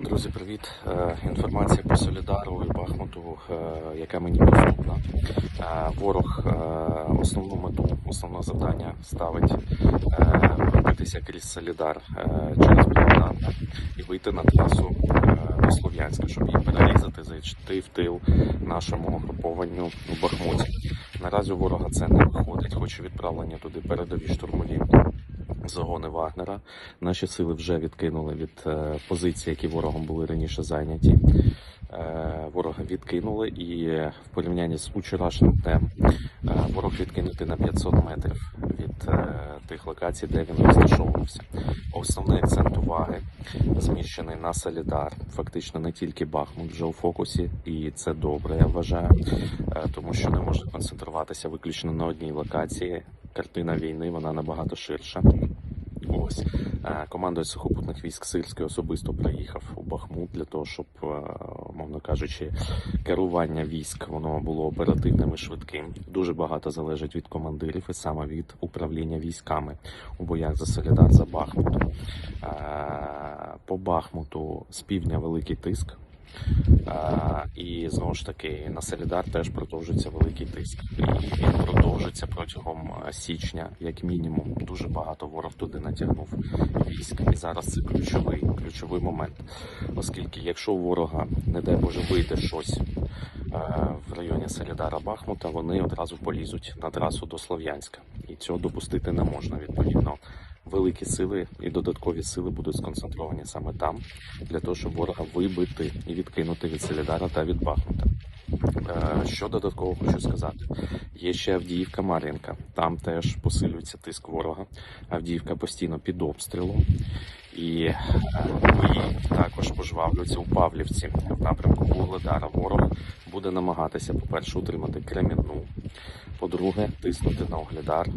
Друзі, привіт! Е, Інформація по Солідару і Бахмуту, е, яка мені доступна. Е, Ворог основну мету, основне завдання ставить пробитися крізь Солідар через Богдан і вийти на трасу до Слов'янська, щоб її перерізати, зайти в тил нашому угрупованню у Бахмуті. Наразі у ворога це не виходить, хоч і відправлені туди передові штурмові загони Вагнера. Наші сили вже відкинули від е, позицій, які ворогом були раніше зайняті. Е, ворога відкинули, і в порівнянні з вчорашнім днем е, ворог відкинути на 500 метрів від е, тих локацій, де він розташовувався. Основний акцент уваги зміщений на Солідар. Фактично не тільки Бахмут вже у фокусі, і це добре, я вважаю, е, тому що не можна концентруватися виключно на одній локації. Картина війни вона набагато ширша. Ось Е, командувач сухопутних військ Сирський особисто приїхав у Бахмут для того, щоб, е, мовно кажучи, керування військ воно було оперативним і швидким. Дуже багато залежить від командирів і саме від управління військами у боях за Солідар за Бахмут. Е, По Бахмуту з півдня великий тиск. І знову ж таки на Солідар теж продовжується великий тиск. І він продовжиться протягом е, січня, як мінімум. Дуже багато ворог туди натягнув військ. І зараз це ключовий, ключовий момент. Оскільки, якщо у ворога, не дай Боже, вийде щось е, в районі Солідара Бахмута, вони одразу полізуть на трасу до Слов'янська. І цього допустити не можна. Відповідно, великі сили і додаткові сили будуть сконцентровані саме там, для того, щоб ворога вибити і відкинути від Солідара та від Бахмута. Е, Що додатково хочу сказати? Є ще Авдіївка Мар'їнка. Там теж посилюється тиск ворога. Авдіївка постійно під обстрілом. І е, бої також пожвавлюються у Павлівці в напрямку Вугледара. Ворог буде намагатися, по-перше, утримати Кремінну. По-друге, тиснути на Оглядар,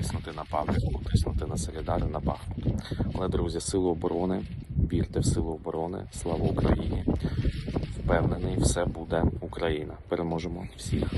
тиснути на Павлівку, тиснути на Солідар на Бахмут. Але, друзі, сили оборони, вірте в силу оборони, слава Україні! Впевнений, все буде Україна. Переможемо всіх.